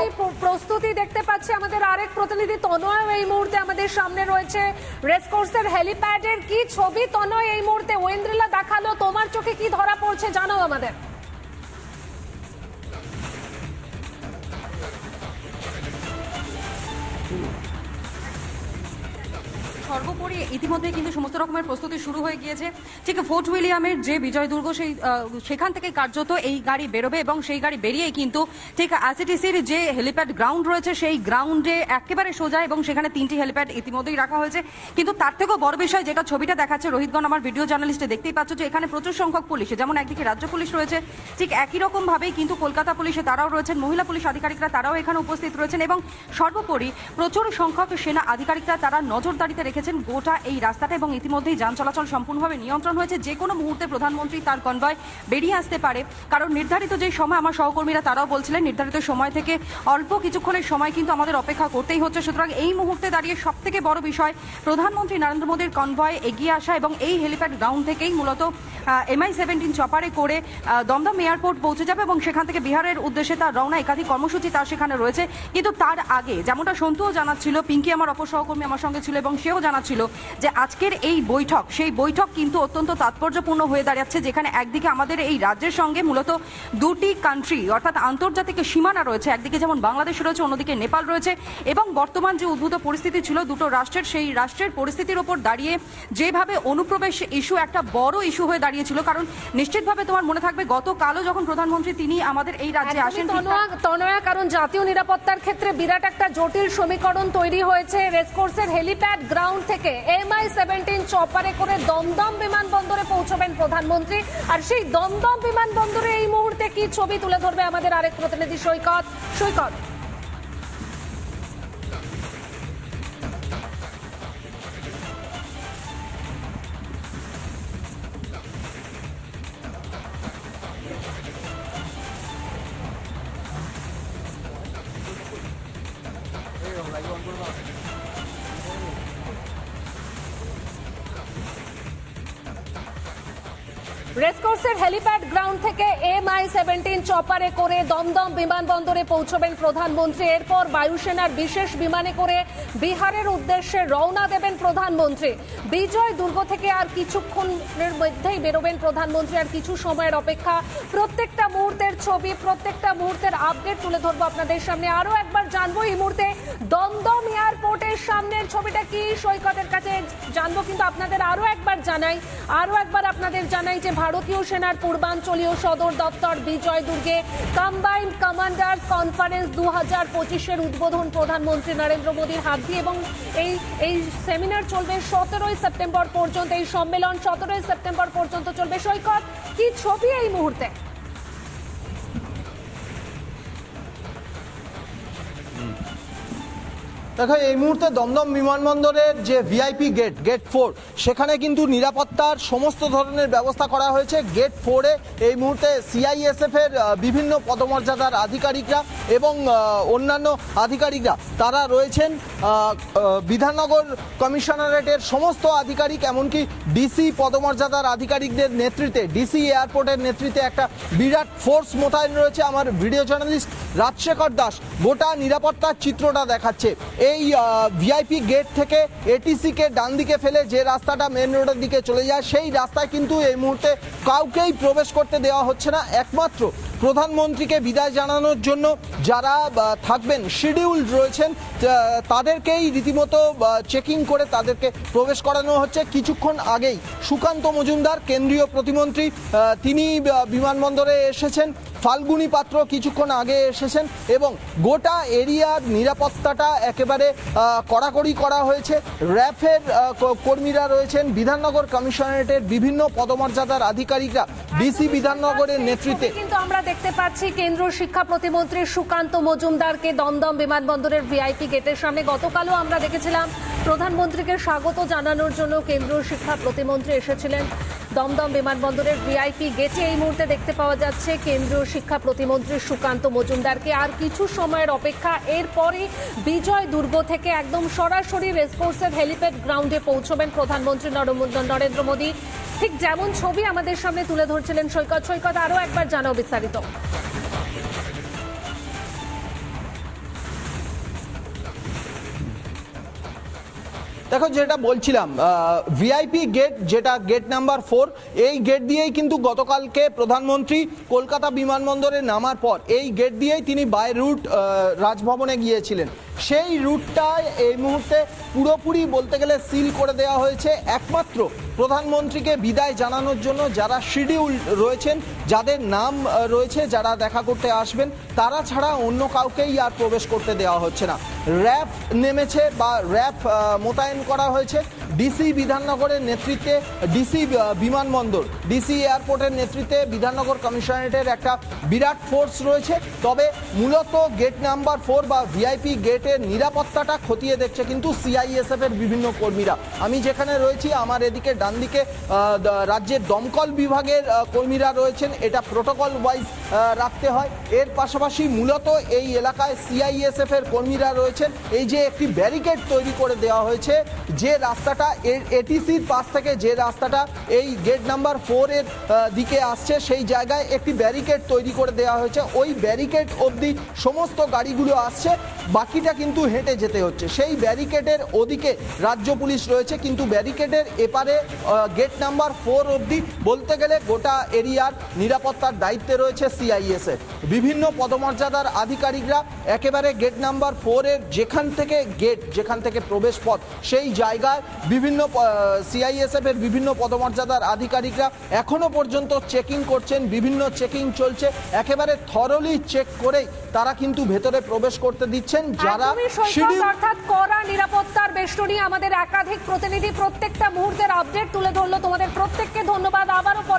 একদমই প্র- প্রস্তুতি দেখতে পাচ্ছি। আমাদের আরেক প্রতিনিধি তনয় এই মুহূর্তে আমাদের সামনে রয়েছে। রেসকোর্সের হেলিপ্যাডের কি ছবি? তনয়, এই মুহূর্তে ওয়েন্দ্রিলা দেখাল। তোমার চোখে কি ধরা পড়ছে? জানাও আমাদের। সর্বোপরি ইতিমধ্যে কিন্তু সমস্ত রকমের প্রস্তুতি শুরু হয়ে গিয়েছে। ঠিক ফোর্ট উইলিয়ামের যে বিজয় দুর্গ, সেই সেখান থেকে কার্যত এই গাড়ি বেরোবে এবং সেই গাড়ি বেরিয়েই কিন্তু ঠিক আইসিটিসির যে হেলিপ্যাড গ্রাউন্ড রয়েছে, সেই গ্রাউন্ডে একেবারে সোজা এবং সেখানে তিনটি হেলিপ্যাড ইতিমধ্যেই রাখা হয়েছে। কিন্তু তার থেকেও বড় বিষয় যেটা ছবিটা দেখাচ্ছে, রোহিতগণ, আমার ভিডিও জার্নালিস্টে দেখতেই পাচ্ছ যে এখানে প্রচুর সংখ্যক পুলিশ, যেমন একদিকে রাজ্য পুলিশ রয়েছে, ঠিক একই রকমভাবেই কিন্তু কলকাতা পুলিশে তারাও রয়েছেন, মহিলা পুলিশ আধিকারিকরা তারাও এখানে উপস্থিত রয়েছেন এবং সর্বোপরি প্রচুর সংখ্যক সেনা আধিকারিকরা তারা নজরদারিতে রেখেছেন এই রাস্তাটা এবং ইতিমধ্যেই যান চলাচল সম্পূর্ণভাবে নিয়ন্ত্রণ হয়েছে। যে কোনো মুহূর্তে প্রধানমন্ত্রী তার কনভয় বেরিয়ে আসতে পারে। কারণ নির্ধারিত যে সময় আমার সহকর্মীরা তারাও বলছিলেন, নির্ধারিত সময় থেকে অল্প কিছুক্ষণের সময় কিন্তু আমাদের অপেক্ষা করতেই হচ্ছে। সুতরাং এই মুহূর্তে দাঁড়িয়ে সব থেকে বড় বিষয়, প্রধানমন্ত্রী নরেন্দ্র মোদীর কনভয় এগিয়ে আসা এবং এই হেলিপ্যাড গ্রাউন্ড থেকেই মূলত এমআই সেভেন্টিন চপারে করে দমদম এয়ারপোর্ট পৌঁছে যাবে এবং সেখান থেকে বিহারের উদ্দেশ্যে তার রওনা একাধিক কর্মসূচি তার সেখানে রয়েছে। কিন্তু তার আগে, যেমনটা সন্তুও জানাচ্ছিল, পিঙ্কি আমার অপর সহকর্মী আমার সঙ্গে ছিল এবং সেও জানাচ্ছিল যে আজকের এই বৈঠক সেই বৈঠক কিন্তু অত্যন্ত তাৎপর্যপূর্ণ হয়ে দাঁড়াচ্ছে যেখানে একদিকে আমাদের এই রাজ্যের সঙ্গে মূলত দুটি কান্ট্রি অর্থাৎ আন্তর্জাতিক সীমানা রয়েছে একদিকে যেমন বাংলাদেশ রয়েছে অন্যদিকে নেপাল রয়েছে এবং বর্তমান যে উদ্ভূত পরিস্থিতি ছিল দুটো রাষ্ট্রের সেই রাষ্ট্রের পরিস্থিতির ওপর দাঁড়িয়ে যেভাবে অনুপ্রবেশ ইস্যু একটা বড় ইস্যু হয়ে দাঁড়িয়েছিল কারণ নিশ্চিতভাবে তোমার মনে থাকবে গতকালও যখন প্রধানমন্ত্রী তিনি আমাদের এই রাজ্যে আসেন তনয়া কারণ জাতীয় নিরাপত্তার ক্ষেত্রে বিরাট একটা জটিল সমীকরণ তৈরি হয়েছে রেসকোর্সের হেলিপ্যাড গ্রাউন্ড থেকে। এমআই সেভেন্টিন চপারে করে দমদম বিমানবন্দরে পৌঁছবেন প্রধানমন্ত্রী। আর সেই দমদম বিমানবন্দরে এই মুহূর্তে কি ছবি তুলে ধরবে আমাদের আরেক প্রতিনিধি সৈকত? সৈকত। রেসকোর্সের হেলিপ্যাড গ্রাউন্ড থেকে এম আই সেভেন্টিন চপারে করে দমদম বিমানবন্দরে পৌঁছবেন প্রধানমন্ত্রী। এরপর বায়ুসেনার বিশেষ বিমানে করে বিহারের উদ্দেশ্যে রওনা দেবেন প্রধানমন্ত্রী। বিজয় দুর্গ থেকে আর কিছুক্ষণের মধ্যেই বেরোবেন প্রধানমন্ত্রী। আর কিছু সময়ের অপেক্ষা, প্রত্যেকটা মুহূর্তের ছবি, প্রত্যেকটা মুহূর্তের আপডেট তুলে ধরবো আপনাদের সামনে। আরও একবার জানব এই মুহূর্তে দমদম এয়ারপোর্টের সামনের ছবিটা কি? সৈকতের কাছে জানব, কিন্তু আপনাদের আরও একবার জানাই, আরও একবার আপনাদের জানাই যে ভারতীয় সেনার পূর্বাঞ্চলীয় সদর দপ্তর বিজয় দুর্গে কম্বাইন্ড কমান্ডার কনফারেন্স দু হাজার পঁচিশের উদ্বোধন প্রধানমন্ত্রী নরেন্দ্র মোদীর হাত দিয়ে এবং এই এই সেমিনার চলবে সতেরোই সেপ্টেম্বর পর্যন্ত। এই সম্মেলন সতেরোই সেপ্টেম্বর পর্যন্ত চলবে। সৈকত, কি ছবি এই মুহূর্তে? দেখো, এই মুহূর্তে দমদম বিমানবন্দরের যে ভিআইপি গেট গেট ফোর, সেখানে কিন্তু নিরাপত্তার সমস্ত ধরনের ব্যবস্থা করা হয়েছে। গেট ফোরে এই মুহূর্তে সিআইএসএফ এর বিভিন্ন পদমর্যাদার আধিকারিকরা এবং অন্যান্য আধিকারিকরা, তারা রয়েছেন। বিধাননগর কমিশনারেটের সমস্ত আধিকারিক, এমনকি ডিসি পদমর্যাদার আধিকারিকদের নেতৃত্বে ডিসি এয়ারপোর্টের নেতৃত্বে একটা বিরাট ফোর্স মোতায়েন রয়েছে। আমার ভিডিও জার্নালিস্ট রাজশেখর দাস গোটা নিরাপত্তার চিত্রটা দেখাচ্ছে। এই ভিআইপি গেট থেকে এটিসি কে ডান দিকে ফেলে যে রাস্তাটা মেন রোডের দিকে চলে যায়, সেই রাস্তায় কিন্তু এই মুহূর্তে কাউকেই প্রবেশ করতে দেওয়া হচ্ছে না। একমাত্র প্রধানমন্ত্রীকে বিদায় জানানোর জন্য যারা থাকবেন শিডিউল রয়েছেন তাদেরকেই রীতিমতো চেকিং করে তাদেরকে প্রবেশ করানো হচ্ছে। কিছুক্ষণ আগেই সুকান্ত মজুমদার, কেন্দ্রীয় প্রতিমন্ত্রী তিনি বিমানবন্দরে এসেছেন। ফাল্গুনি পাত্র কিছুক্ষণ আগে এসেছেন এবং গোটা এরিয়ার নিরাপত্তাটা একেবারে কড়াকড়ি করা হয়েছে। র্যাফের কর্মীরা রয়েছেন, বিধাননগর কমিশনারেটের বিভিন্ন পদমর্যাদার আধিকারিকরা, ডিসি বিধাননগরের নেতৃত্বে। কিন্তু আমরা দেখতে পাচ্ছি কেন্দ্রীয় শিক্ষা প্রতিমন্ত্রী সুকান্ত মজুমদারকে দমদম বিমানবন্দরের ভিআইপি গেটের সামনে। গতকালও আমরা দেখেছিলাম, প্রধানমন্ত্রীকে স্বাগত জানানোর জন্য কেন্দ্রীয় শিক্ষা প্রতিমন্ত্রী এসেছিলেন। দমদম বিমানবন্দরের ভিআইপি গেটে এই মুহূর্তে দেখতে পাওয়া যাচ্ছে কেন্দ্রীয় শিক্ষা প্রতিমন্ত্রী সুকান্ত মজুমদারকে। আর কিছু সময়ের অপেক্ষা এরপরে বিজয় দুর্গ থেকে একদম সরাসরি রেসকোর্সের হেলিপ্যাড গ্রাউন্ডে পৌঁছবেন প্রধানমন্ত্রী নরেন্দ্র মোদী। ঠিক যেমন ছবি আমাদের সামনে তুলে ধরছিলেন সৈকত। সৈকত, আরও একবার জানাও বিস্তারিত। দেখো যেটা বলছিলাম ভিআইপি গেট যেটা গেট নাম্বার ফোর এই গেট দিয়েই কিন্তু গতকালকে প্রধানমন্ত্রী কলকাতা বিমানবন্দরে নামার পর এই গেট দিয়েই তিনি বাই রুট রাজভবনে গিয়েছিলেন। সেই রুটটায় এই মুহূর্তে পুরোপুরি বলতে গেলে সিল করে দেওয়া হয়েছে। একমাত্র প্রধানমন্ত্রীকে বিদায় জানানোর জন্য যারা শিডিউল রয়েছেন, যাদের নাম রয়েছে, যারা দেখা করতে আসবেন, তারা ছাড়া অন্য কাউকেই আর প্রবেশ করতে দেওয়া হচ্ছে না। র্যাব নেমেছে বা র্যাব মোতায়েন করা হয়েছে। ডিসি বিধাননগরের নেতৃত্বে, ডিসি বিমানবন্দর, ডিসি এয়ারপোর্টের নেতৃত্বে বিধাননগর কমিশনারেটের একটা বিরাট ফোর্স রয়েছে। তবে মূলত গেট নাম্বার ফোর বা ভিআইপি গেটের নিরাপত্তাটা খতিয়ে দেখছে কিন্তু সিআইএসএফ এর বিভিন্ন কর্মীরা। আমি যেখানে রয়েছি, আমার এদিকে ডান দিকে রাজ্যের দমকল বিভাগের কর্মীরা রয়েছেন। এটা প্রোটোকল ওয়াইজ রাখতে হয়। এর পাশাপাশি মূলত এই এলাকায় সিআইএসএফ এর কর্মীরা রয়েছেন। এই যে একটি ব্যারিকেড তৈরি করে দেওয়া হয়েছে, যে রাস্তাটা এটিসির পাশ থেকে যে রাস্তাটা এই গেট নাম্বার ফোর এর দিকে আসছে, সেই জায়গায় একটি ব্যারিকেড তৈরি করে দেওয়া হয়েছে। ওই ব্যারিকেড অবধি সমস্ত গাড়িগুলো আসছে, বাকিটা কিন্তু হেঁটে যেতে হচ্ছে। সেই ব্যারিকেডের ওদিকে রাজ্য পুলিশ রয়েছে, কিন্তু ব্যারিকেডের এপারে গেট নাম্বার ফোর অবধি বলতে গেলে গোটা এরিয়ার নিরাপত্তার দায়িত্বে রয়েছে সিআইএসএফ বিভিন্ন পদমর্যাদার আধিকারিকরা একেবারে গেট নাম্বার ফোরের যেখান থেকে গেট, যেখান থেকে প্রবেশ পথ, সেই জায়গায় বিভিন্ন সিআইএসএফ এর বিভিন্ন পদমর্যাদার আধিকারিকরা এখনও পর্যন্ত চেকিং করছেন বিভিন্ন চেকিং চলছে। একেবারে থরলি চেক করেই তারা কিন্তু ভেতরে প্রবেশ করতে দিচ্ছেন। যারা অর্থাৎ করা নিরাপত্তার বেষ্টনী আমাদের একাধিক প্রতিনিধি প্রত্যেকটা মুহূর্তের আপডেট তুলে ধরলো। তোমাদের প্রত্যেককে ধন্যবাদ। আবারও